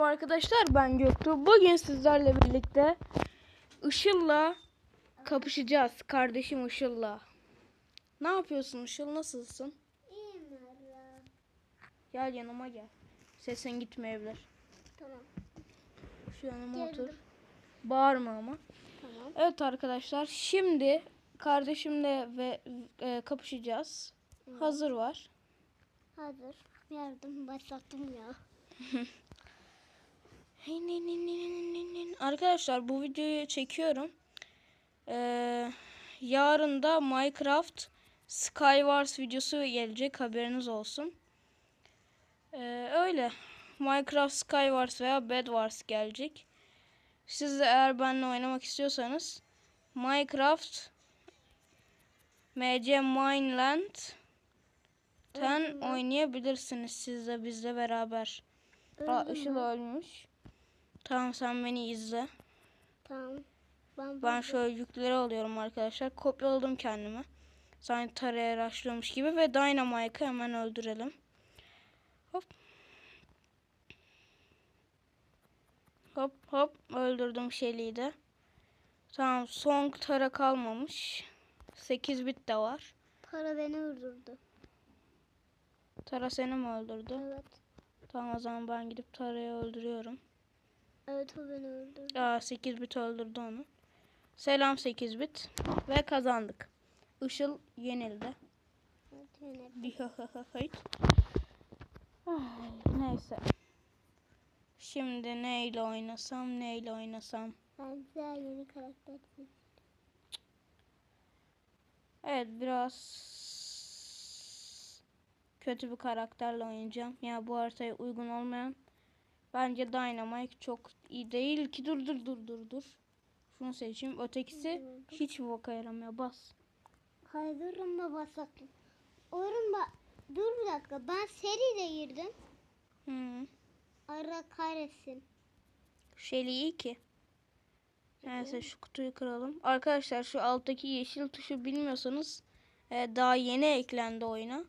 Arkadaşlar ben Göktuğ. Bugün sizlerle birlikte Işıl'la kapışacağız. Kardeşim Işıl'la. Ne yapıyorsun Işıl? Nasılsın? İyiyim valla. Gel yanıma gel. Sesin gitmeyebilir. Tamam. Şu yanıma Geldim. otur. Bağırma ama. Tamam. Evet arkadaşlar şimdi kardeşimle ve e, kapışacağız. Hazır var. Hazır. Yardım başlattım ya. Arkadaşlar bu videoyu çekiyorum. Ee, yarın da Minecraft Skywars videosu gelecek haberiniz olsun. Ee, öyle. Minecraft Skywars veya Bed Wars gelecek. Siz de eğer benimle oynamak istiyorsanız Minecraft MC Mineland ten oynayabilirsiniz siz de bizle beraber. Aa, Işıl mü? ölmüş. Tamam sen beni izle. Tamam. Ben, Ben şöyle yükleri alıyorum arkadaşlar. Kopyaladım kendimi. Sanki taraya raşlıyormuş gibi ve Dynamite'ı hemen öldürelim. Hop. Hop hop öldürdüm Shelly'i de. Tamam son tara kalmamış. 8 bit de var. para beni öldürdü. Tara seni mi öldürdü? Evet. Tamam o zaman ben gidip Tara'yı öldürüyorum. Evet o beni öldürdü. Aa 8 bit öldürdü onu. Selam 8 bit. Ve kazandık. Işıl yenildi. Evet, Neyse. Şimdi neyle oynasam neyle oynasam. Ben size yeni karakter. Evet biraz kötü bir karakterle oynayacağım. Ya bu haritaya uygun olmayan. Bence Dynamite çok iyi değil ki. Dur dur dur dur dur. Şunu seçeyim. Ötekisi hiç boka yaramıyor. Bas. Hayır durma başlattım. Oğlum bak. Dur bir dakika. Ben seriyle girdim. Hı. Ara kahretsin. Shelly iyi ki. Neyse şu kutuyu kıralım. Arkadaşlar şu alttaki yeşil tuşu bilmiyorsanız e, daha yeni eklendi oyuna.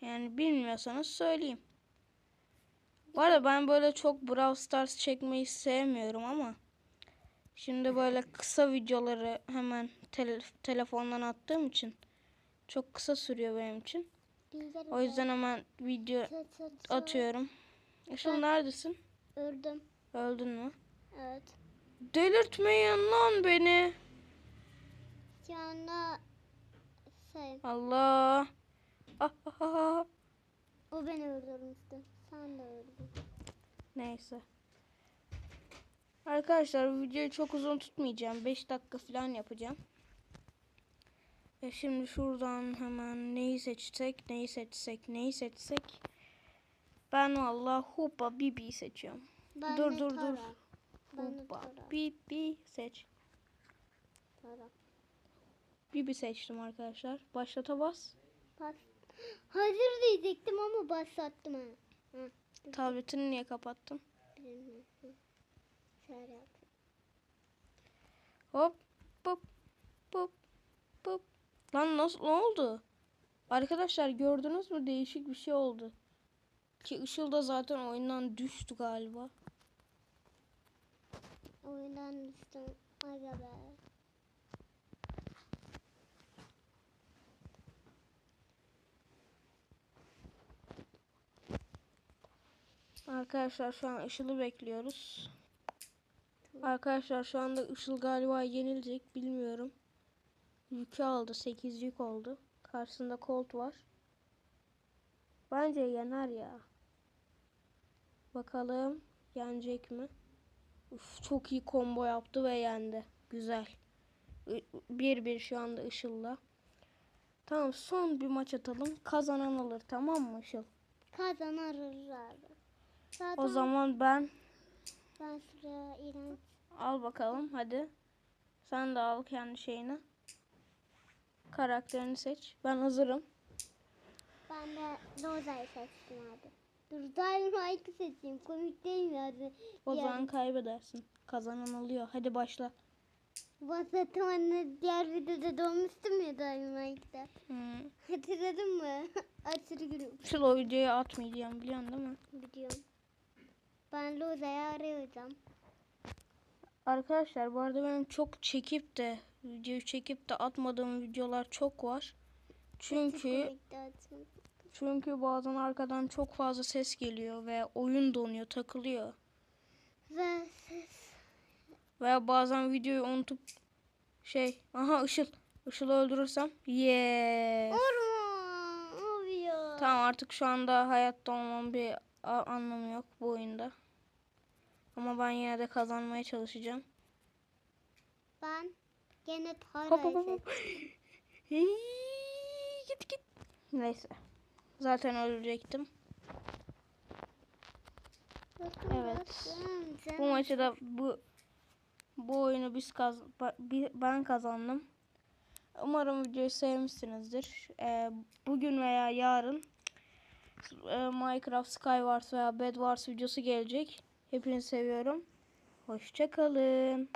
Yani bilmiyorsanız söyleyeyim. Bu arada ben böyle çok Brawl Stars çekmeyi sevmiyorum ama şimdi böyle kısa videoları hemen tele- telefondan attığım için çok kısa sürüyor benim için. O yüzden hemen video Tı tı tı. atıyorum. Işıl Ben- neredesin? Öldüm. Öldün mü? Evet. Delirtmeyin lan beni. Şu anda şey, Allah. Ah, ah, ah, ah. o beni öldürmüştü. Sen de öldün. Neyse. Arkadaşlar videoyu çok uzun tutmayacağım. 5 dakika falan yapacağım. Ve şimdi şuradan hemen neyi seçsek, neyi seçsek, neyi seçsek. Ben vallahi Hoppa Bibi seçiyorum. Ben dur dur dur. Hoppa. Bibi seç. Tara. Bibi seçtim arkadaşlar. Başlata bas. Bas. Hazır diyecektim ama başlattım ha. Hı. Tabletini niye kapattın? Şöyle yap. Hop hop hop hop. Lan nasıl ne oldu? Arkadaşlar gördünüz mü değişik bir şey oldu. Ki Işıl da zaten oyundan düştü galiba. Oyundan düştüm. Aga be. Arkadaşlar şu an Işıl'ı bekliyoruz. Arkadaşlar şu anda Işıl galiba yenilecek bilmiyorum. Yükü aldı 8 yük oldu. Karşısında Colt var. Bence yener ya. Bakalım yenecek mi? Uf, çok iyi combo yaptı ve yendi. Güzel. 1-1 şu anda Işıl'la. Tamam son bir maç atalım. Kazanan alır tamam mı Işıl? Kazanırız abi. Zaten O zaman ben ben şuraya iğrenç al bakalım hadi. Sen de al kendi şeyini. Karakterini seç. Ben hazırım. Ben de Roza'yı seçtim abi. Dur Dynamite'ı seçeyim. Komik değil mi abi? O Yani- zaman kaybedersin. Kazanan alıyor. Hadi başla. Bahsettim anne diğer videoda doğmuştum ya Dynamite'da. Hmm. Hatırladın mı? Aşırı gülüyorum. Şu o videoyu atmayacağım biliyorsun değil mi? Biliyorum. Ben Loza'yı arayacağım. Arkadaşlar bu arada benim çok çekip de videoyu çekip de atmadığım videolar çok var. Çünkü çünkü bazen arkadan çok fazla ses geliyor ve oyun donuyor, takılıyor. Ve ses. Veya bazen videoyu unutup şey, aha Işıl, Işıl'ı öldürürsem yeah. Orman. Abi ya. Tamam artık şu anda hayatta olmam bir anlamı yok bu oyunda. Ama ben yine de kazanmaya çalışacağım. Ben gene Hop hop hop. hop. Git git. Neyse. Zaten ölecektim. Evet. Bu maçı da bu bu oyunu biz kaz ben kazandım. Umarım videoyu sevmişsinizdir. Ee, bugün veya yarın Minecraft Skywars veya Bed Wars videosu gelecek. Hepinizi seviyorum. Hoşçakalın.